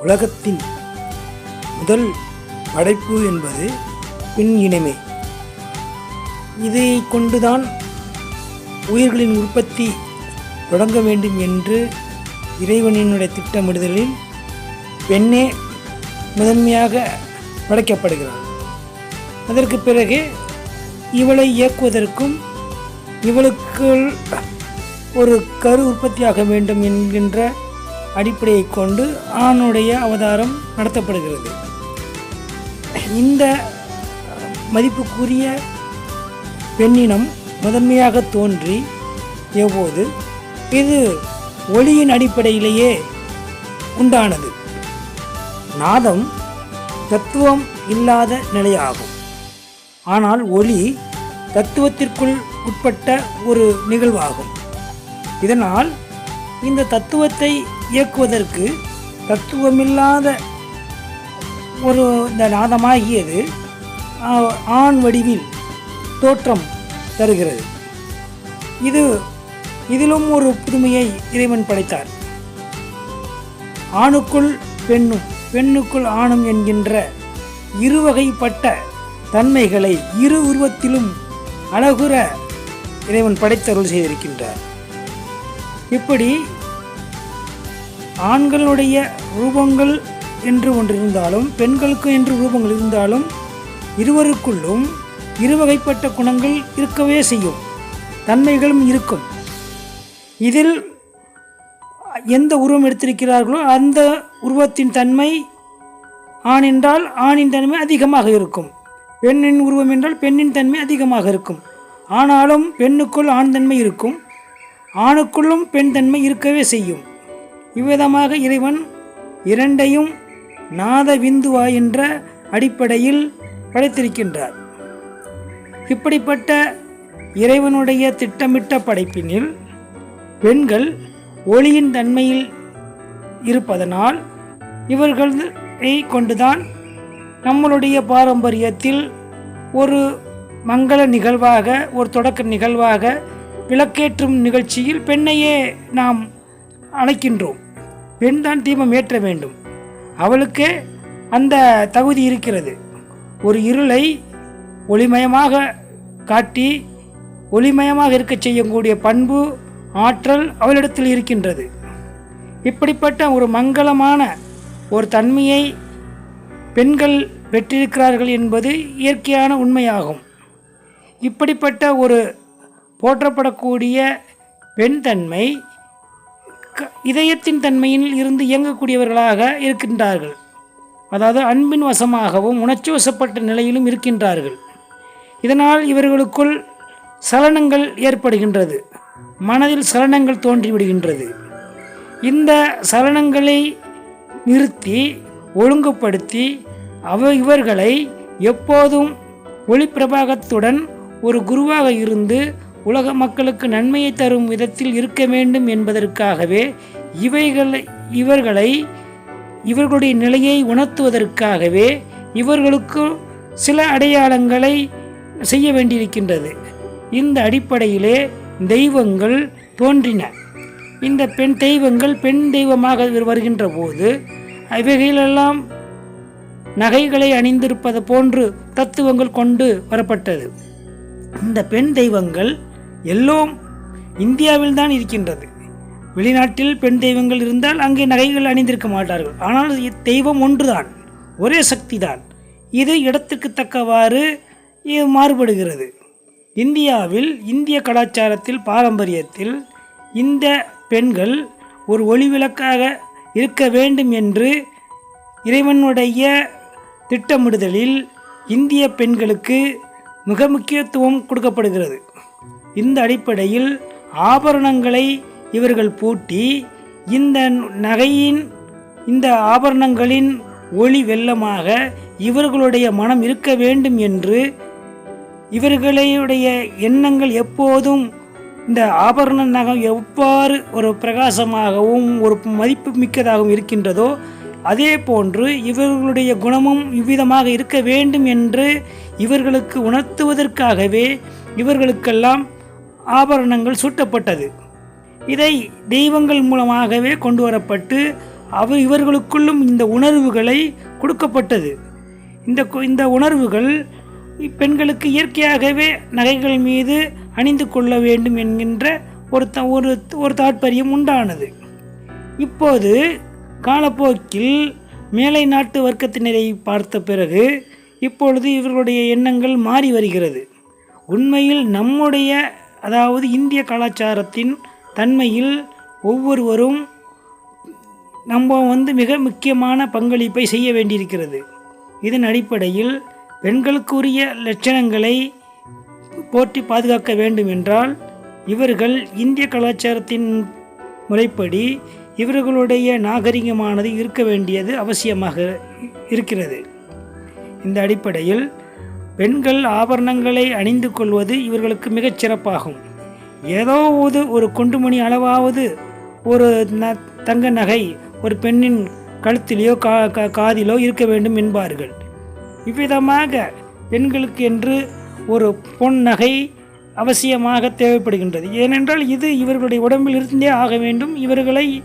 உலகத்தின் முதல் படைப்பு என்பது பெண் இனமே இதை கொண்டுதான் உயிர்களின் உற்பத்தி தொடங்க வேண்டும் என்று இறைவனினுடைய திட்டமிடுதலில் பெண்ணே முதன்மையாக படைக்கப்படுகிறார் அதற்கு பிறகு இவளை இயக்குவதற்கும் இவளுக்குள் ஒரு கரு உற்பத்தியாக வேண்டும் என்கின்ற அடிப்படையை கொண்டு ஆணுடைய அவதாரம் நடத்தப்படுகிறது. இந்த மதிப்புக்குரிய பெண்ணினம் முதன்மையாக தோன்றி எவ்வோது? இது ஒளியின் அடிப்படையிலேயே உண்டானது. நாதம் தத்துவம் இல்லாத நிலையாகும். ஆனால் ஒளி தத்துவத்திற்குள் உட்பட்ட ஒரு நிகழ்வாகும். இதனால் இந்த தத்துவத்தை இயக்குவதற்கு தத்துவமில்லாத ஒரு இந்த நாதமாகியது ஆண் வடிவில் தோற்றம் தருகிறது. இது இதிலும் ஒரு புதுமையை இறைவன் படைத்தார். ஆணுக்குள் பெண்ணும் பெண்ணுக்குள் ஆணும் என்கின்ற இருவகைப்பட்ட தன்மைகளை இரு உருவத்திலும் அழகுற இறைவன் படைத்தருள் செய்திருக்கின்றார். இப்படி ஆண்களுடைய ரூபங்கள் என்று ஒன்று இருந்தாலும் பெண்களுக்கு என்று ரூபங்கள் இருந்தாலும் இருவருக்குள்ளும் இருவகைப்பட்ட குணங்கள் இருக்கவே செய்யும். தன்மைகளும் இருக்கும். இதில் எந்த உருவம் எடுத்திருக்கிறார்களோ அந்த உருவத்தின் தன்மை ஆண் என்றால் ஆணின் தன்மை அதிகமாக இருக்கும். பெண்ணின் உருவம் என்றால் பெண்ணின் தன்மை அதிகமாக இருக்கும். ஆனாலும் பெண்ணுக்குள் ஆண் தன்மை இருக்கும். ஆணுக்குள்ளும் பெண் தன்மை இருக்கவே செய்யும். இவ்விதமாக இறைவன் இரண்டையும் நாத விந்துவா என்ற அடிப்படையில் படைத்திருக்கின்றார். இப்படிப்பட்ட இறைவனுடைய திட்டமிட்ட படைப்பினில் பெண்கள் ஒளியின் தன்மையில் இருப்பதனால் இவர்களை கொண்டுதான் நம்மளுடைய பாரம்பரியத்தில் ஒரு மங்கள நிகழ்வாக ஒரு தொடக்க நிகழ்வாக விளக்கேற்றும் நிகழ்ச்சியில் பெண்ணையே நாம் அழைக்கின்றோம். பெண் தான் தீபம் ஏற்ற வேண்டும். அவளுக்கு அந்த தகுதி இருக்கிறது. ஒரு இருளை ஒளிமயமாக காட்டி ஒளிமயமாக இருக்கச் செய்யக்கூடிய பண்பு ஆற்றல் அவளிடத்தில் இருக்கின்றது. இப்படிப்பட்ட ஒரு மங்களமான ஒரு தன்மையை பெண்கள் பெற்றிருக்கிறார்கள் என்பது இயற்கையான உண்மையாகும். இப்படிப்பட்ட ஒரு போற்றப்படக்கூடிய பெண் தன்மை க- இதயத்தின் தன்மையில் இருந்து இயங்கக்கூடியவர்களாக இருக்கின்றார்கள். அதாவது அன்பின் வசமாகவும் உணர்ச்சி வசப்பட்ட நிலையிலும் இருக்கின்றார்கள். இதனால் இவர்களுக்குள் சலனங்கள் ஏற்படுகின்றது. மனதில் சலனங்கள் தோன்றிவிடுகின்றது. இந்த சலனங்களை நிறுத்தி ஒழுங்குபடுத்தி அவ இவர்களை எப்போதும் ஒளிப்பிரபாகத்துடன் ஒரு குருவாக இருந்து உலக மக்களுக்கு நன்மையை தரும் விதத்தில் இருக்க வேண்டும் என்பதற்காகவே இவைகளை இவர்களை இவர்களுடைய நிலையை உணர்த்துவதற்காகவே இவர்களுக்கு சில அடையாளங்களை செய்ய வேண்டியிருக்கின்றது. இந்த அடிப்படையிலே தெய்வங்கள் தோன்றின. இந்த பெண் தெய்வங்கள் பெண் தெய்வமாக வருகின்ற போது இவைகளெல்லாம் நகைகளை அணிந்திருப்பது போன்று தத்துவங்கள் கொண்டு வரப்பட்டது. இந்த பெண் தெய்வங்கள் எல்லோம் இந்தியாவில் தான் இருக்கின்றது. வெளிநாட்டில் பெண் தெய்வங்கள் இருந்தால் அங்கே நகைகள் அணிந்திருக்க மாட்டார்கள். ஆனால் தெய்வம் ஒன்றுதான் ஒரே சக்தி தான் இது இடத்துக்கு தக்கவாறு மாறுபடுகிறது. இந்தியாவில் இந்திய கலாச்சாரத்தில் பாரம்பரியத்தில் இந்த பெண்கள் ஒரு ஒளிவிளக்காக இருக்க வேண்டும் என்று இறைவனுடைய திட்டமிடுதலில் இந்திய பெண்களுக்கு மிக முக்கியத்துவம் கொடுக்கப்படுகிறது. இந்த அடிப்படையில் ஆபரணங்களை இவர்கள் பூட்டி இந்த நகையின் இந்த ஆபரணங்களின் ஒளி வெள்ளமாக இவர்களுடைய மனம் இருக்க வேண்டும் என்று இவர்களுடைய எண்ணங்கள் எப்போதும் இந்த ஆபரண நகம் எவ்வாறு ஒரு பிரகாசமாகவும் ஒரு மதிப்பு மிக்கதாகவும் இருக்கின்றதோ அதே போன்று இவர்களுடைய குணமும் இவ்விதமாக இருக்க வேண்டும் என்று இவர்களுக்கு உணர்த்துவதற்காகவே இவர்களுக்கெல்லாம் ஆபரணங்கள் சூட்டப்பட்டது. இதை தெய்வங்கள் மூலமாகவே கொண்டு வரப்பட்டு அவர் இவர்களுக்குள்ளும் இந்த உணர்வுகளை கொடுக்கப்பட்டது. இந்த கு- இந்த உணர்வுகள் பெண்களுக்கு இயற்கையாகவே நகைகள் மீது அணிந்து கொள்ள வேண்டும் என்கின்ற ஒரு த ஒரு ஒரு தாற்பயம் உண்டானது. இப்போது காலப்போக்கில் மேலை நாட்டு வர்க்கத்தினரை பார்த்த பிறகு இப்பொழுது இவர்களுடைய எண்ணங்கள் மாறி வருகிறது. உண்மையில் நம்முடைய அதாவது இந்திய கலாச்சாரத்தின் தன்மையில் ஒவ்வொருவரும் நம்ம வந்து மிக முக்கியமான பங்களிப்பை செய்ய வேண்டியிருக்கிறது. இதன் அடிப்படையில் பெண்களுக்குரிய லட்சணங்களை போற்றி பாதுகாக்க வேண்டும் என்றால் இவர்கள் இந்திய கலாச்சாரத்தின் முறைப்படி இவர்களுடைய நாகரிகமானது இருக்க வேண்டியது அவசியமாக இருக்கிறது. இந்த அடிப்படையில் பெண்கள் ஆபரணங்களை அணிந்து கொள்வது இவர்களுக்கு மிகச் சிறப்பாகும். ஏதோ ஒரு ஒரு குண்டுமணி அளவாவது ஒரு ந தங்க நகை ஒரு பெண்ணின் கழுத்திலோ கா கா- காதிலோ இருக்க வேண்டும் என்பார்கள். இவ்விதமாக பெண்களுக்கு என்று ஒரு பொன் நகை அவசியமாக தேவைப்படுகின்றது. ஏனென்றால் இது இவர்களுடைய உடம்பில் இருந்தே ஆக வேண்டும். இவர்களை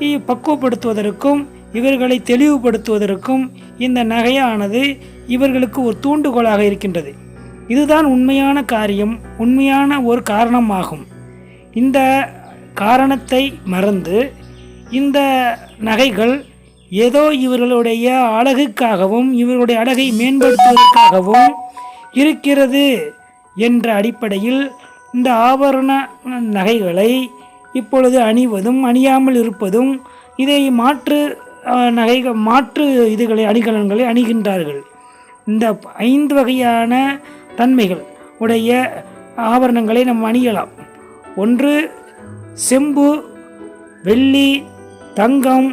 பக்குவப்படுத்துவதற்கும் இவர்களை தெளிவுபடுத்துவதற்கும் இந்த நகையானது இவர்களுக்கு ஒரு தூண்டுகோலாக இருக்கின்றது. இதுதான் உண்மையான காரியம் உண்மையான ஒரு காரணமாகும். இந்த காரணத்தை மறந்து இந்த நகைகள் ஏதோ இவர்களுடைய அழகுக்காகவும் இவர்களுடைய அழகை மேம்படுத்துவதற்காகவும் இருக்கிறது என்ற அடிப்படையில் இந்த ஆபரண நகைகளை இப்பொழுது அணிவதும் அணியாமல் இருப்பதும் இதை மாற்று நகைகள் மாற்று இதுகளை அணிகலன்களை அணிகின்றார்கள். இந்த ஐந்து வகையான தன்மைகள் உடைய ஆபரணங்களை நாம் அணியலாம். ஒன்று செம்பு வெள்ளி தங்கம்.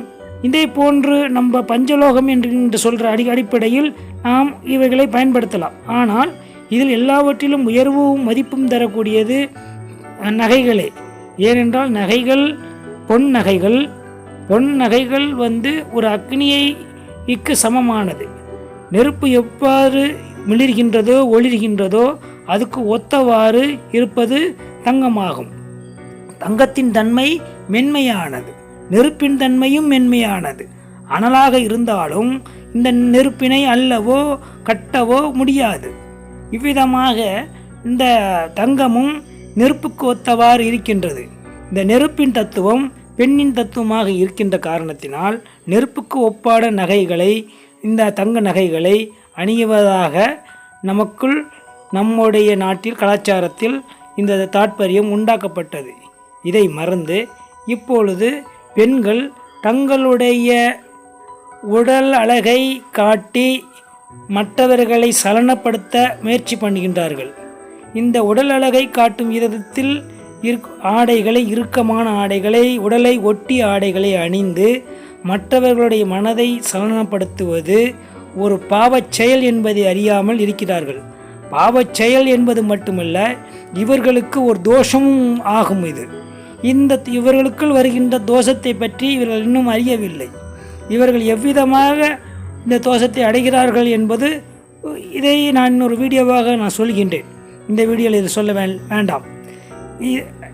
இதே போன்று நம்ம பஞ்சலோகம் என்று என்று சொல்கிற அடி அடிப்படையில் நாம் இவைகளை பயன்படுத்தலாம். ஆனால் இதில் எல்லாவற்றிலும் உயர்வும் மதிப்பும் தரக்கூடியது நகைகளே. ஏனென்றால் நகைகள் பொன் நகைகள் பொன் நகைகள் வந்து ஒரு அக்னியை இக்கு சமமானது. நெருப்பு எவ்வாறு மிளிர்கின்றதோ ஒளிர்கின்றதோ அதுக்கு ஒத்தவாறு இருப்பது தங்கமாகும். தங்கத்தின் தன்மை மென்மையானது. நெருப்பின் தன்மையும் மென்மையானது. அனலாக இருந்தாலும் இந்த நெருப்பினை அல்லவோ கட்டவோ முடியாது. இவ்விதமாக இந்த தங்கமும் நெருப்புக்கு ஒத்தவாறு இருக்கின்றது. இந்த நெருப்பின் தத்துவம் பெண்ணின் தத்துவமாக இருக்கின்ற காரணத்தினால் நெருப்புக்கு ஒப்பான நகைகளை இந்த தங்க நகைகளை அணியுவதாக நமக்குள் நம்முடைய நாட்டில் கலாச்சாரத்தில் இந்த தாற்பயம் உண்டாக்கப்பட்டது. இதை மறந்து இப்பொழுது பெண்கள் தங்களுடைய உடல் அழகை காட்டி மற்றவர்களை சலனப்படுத்த முயற்சி பண்ணுகின்றார்கள். இந்த உடல் அழகை காட்டும் விதத்தில் இருக் ஆடைகளை இறுக்கமான ஆடைகளை உடலை ஒட்டி ஆடைகளை அணிந்து மற்றவர்களுடைய மனதை சலனப்படுத்துவது ஒரு பாவச் செயல் என்பதை அறியாமல் இருக்கிறார்கள். பாவச் செயல் என்பது மட்டுமல்ல இவர்களுக்கு ஒரு தோஷமும் ஆகும் இது. இந்த இவர்களுக்குள் வருகின்ற தோஷத்தை பற்றி இவர்கள் இன்னும் அறியவில்லை. இவர்கள் எவ்விதமாக இந்த தோஷத்தை அடைகிறார்கள் என்பது இதை நான் இன்னொரு வீடியோவாக நான் சொல்கின்றேன். இந்த வீடியோவில் இது சொல்ல வேண்டாம்.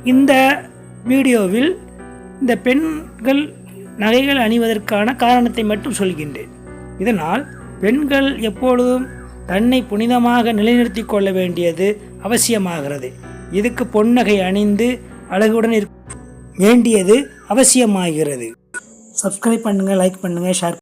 இந்த வீடியோவில் இந்த பெண்கள் நகைகள் அணிவதற்கான காரணத்தை மட்டும் சொல்கின்றேன். இதனால் பெண்கள் எப்பொழுதும் தன்னை புனிதமாக நிலைநிறுத்தி கொள்ள வேண்டியது அவசியமாகிறது. இதுக்கு பொன்னகை அணிந்து அழகுடன் இருக்க வேண்டியது அவசியமாகிறது. சப்ஸ்கிரைப் பண்ணுங்கள் லைக் பண்ணுங்கள் ஷேர்